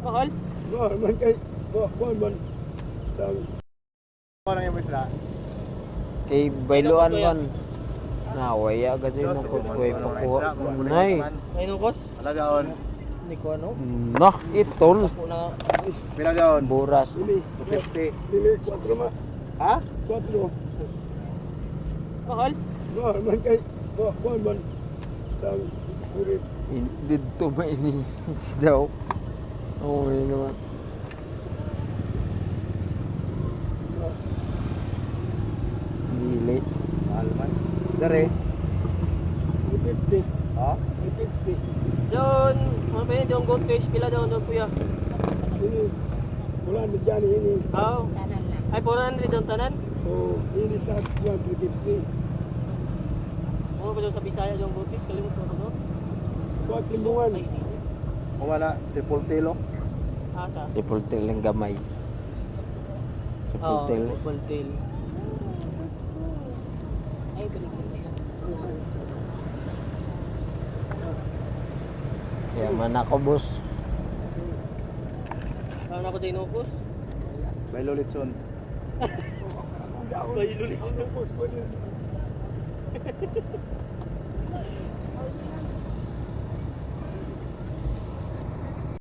Mahal? Mahal man kay Kuan man. Lang. Ano yung isla? Kay Bailuan Kuya. man. Naway agad yun ng kuskway pakuha. Nay. Ay, nung kos? Alagaon. Hindi ko ano. Nah, itol. Ako na Pilagaon. Buras. Dili. 250. Dili 4 ma. Ha? 4. Mahal? Mahal man kay Kuan man. Kurit. Dito ba ini daw? Oo, yun naman. Dili. Mahal man. Dari. 50. Ha? 50. Doon, ano pa yun? Doon goldfish. Pila doon doon kuya. Ini. Wala ni Johnny ini. Oo. Ay, 400 doon tanan. Oh, ini sa 150. Ano pa doon sa Bisaya doon goldfish? Kalimut ko no? Kuat timbungan. Ay, wala, triple tilo. Asa? Si Pultil ng gamay. Si Oo, Pultil. football tail. Ay, balik na yan. Kaya man ako, boss. Ano ako dyan inupos? May lulitson. Kayo lulit.